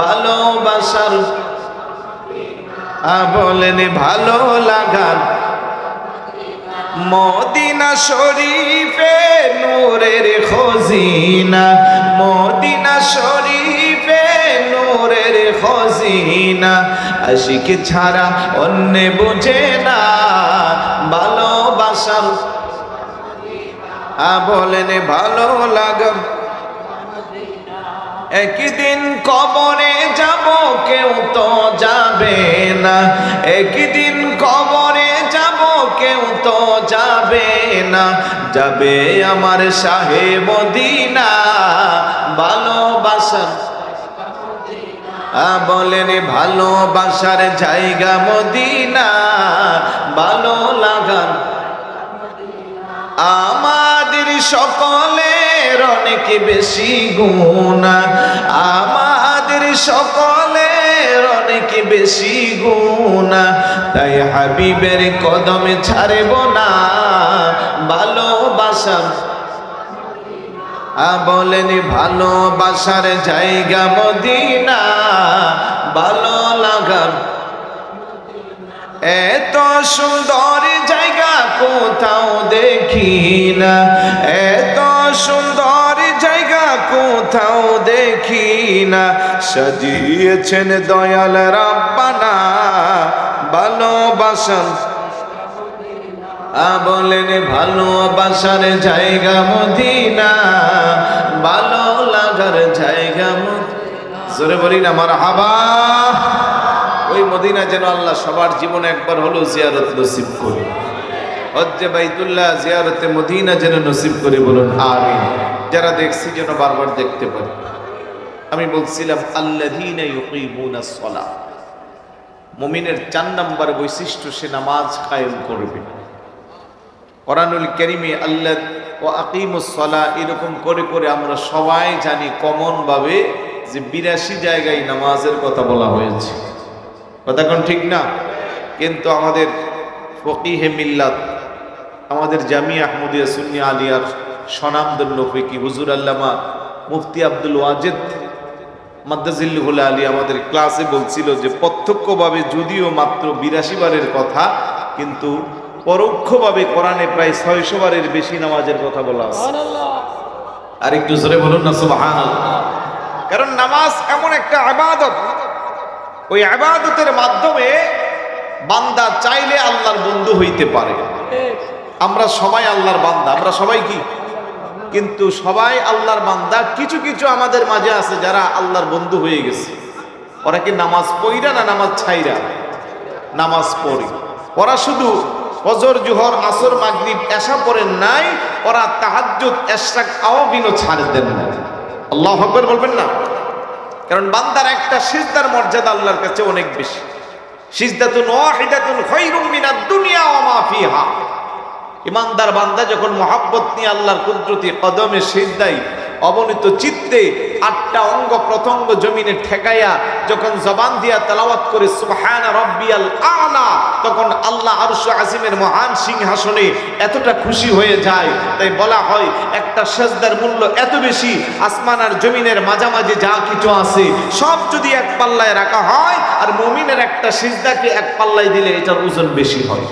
ভালোবাসার বলেন ভালো লাগার। মদিনা শরীফে নূরের খজিনা, মদিনা শরীফে নূরের খজিনা। আশিক ছাড়া অন্য বুঝে না, ভালোবাসার বলেন ভালো লাগার। একদিন কবরে যাব, কেউ তো যাবে না। একদিন কবরে যাব, কেউ তো যাবে না। যাবে আমার শাহে মদিনা, ভালোবাসার আ, বলেন ভালোবাসার জায়গা মদিনা, ভালো লাগান আমাদের সকলের অনেক বেশি গুণা। আমাদের সকলের অনেক বেশি গুণা। তাই হাবিবের কদমে ছাড়ব না। ভালোবাসা। বলেন, ভালোবাসার জায়গা মদিনা। ভালো লাগার এত সুন্দর জায়গা কোথাও দেখি না। এত কোথাও দেখি না। সাজিয়েছেন দয়াল রাব্বানা ভালোবাসান বলেন, ভালোবাসার জায়গা মদিনা, ভালো লাগার জায়গা জোরে বলি না আমার হাবা ওই মদিনা যেন আল্লাহ সবার জীবনে একবার হলো জিয়ারত নসিব করে। হজ্জে বাইতুল্লাহ জিয়ারতে মদিনা যেন নসিব করে বলুন, আমিন। যারা দেখছি যেন বারবার দেখতে পারি। আমি বলছিলাম সলাহ। মুমিনের চার নাম্বার বৈশিষ্ট্য, সে নামাজ কায়েম করবে। কোরআনুল কারীমে আল্লাহ ও আকিমুস সলা এরকম করে করে আমরা সবাই জানি কমন ভাবে যে বিরাশি জায়গায় নামাজের কথা বলা হয়েছে। কথা কোন ঠিক না? কিন্তু আমাদের ফকিহে মিল্লাত, আমাদের জামিয়া আহমদিয়া সুন্নি আলিয়ার সনামদুল্ল ফিকি হুজুর আল্লামা মুফতি আব্দুল ওয়াজেদ মাদ্দাজিল্লুহুল আলী আমাদের ক্লাসে বলছিল যে প্রত্যক্ষভাবে যদিও মাত্র বিরাশি বারের কথা কিন্তু পরোক্ষভাবে কোরআনে প্রায় ছয়শো বারের বেশি নামাজের কথা বলা আছে। আর একটু জোরে বলুন না সুবহান কারণ নামাজ এমন একটা আবাদত। ওই আবাদতের মাধ্যমে বান্দা চাইলে আল্লাহর বন্ধু হইতে পারে। আমরা সবাই আল্লাহর বান্দা আমরা সবাই কি? কিন্তু সবাই আল্লাহর বান্দা। কিছু কিছু আমাদের মাঝে আছে যারা আল্লাহর বন্ধু হয়ে গেছে। ওরা কি নামাজ পড়িরা না নামাজ ছাইরা? নামাজ পড়ি। ওরা শুধু ফজর, জুহর, আসর, মাগরিব এসা পড়েন নাই, ওরা তাহাজ্জুদ, এশরাক, আওয়াবিনও ছাড় দেন না আল্লাহ আকবার বলবেন না? কারণ বান্দার একটা সিজদার মর্যাদা আল্লাহর কাছে অনেক বেশি। সিজদাতুন ওয়াহিদাতুন খায়রুম মিনাদ দুনিয়া ওয়া মা ফিহা। ইমানদার বান্দা যখন মহাব্বত নিয়ে আল্লাহর কুদরতি কদমে সিজদাই অবনীত চিত্তে আটটা অঙ্গ প্রত্যঙ্গ জমিনে ঠেকাইয়া যখন জবান দিয়া তেলাওয়াত করে, সুবহানা রব্বিয়াল আলা তখন আল্লাহ আরশু আজিমের মহান সিংহাসনে এতটা খুশি হয়ে যায়। তাই বলা হয়, একটা সেজদার মূল্য এত বেশি, আসমান আর জমিনের মাঝামাঝি যা কিছু আছে, সব যদি এক পাল্লায় রাখা হয়, আর মুমিনের একটা সিজদাকে এক পাল্লায় দিলে এটার ওজন বেশি হয়।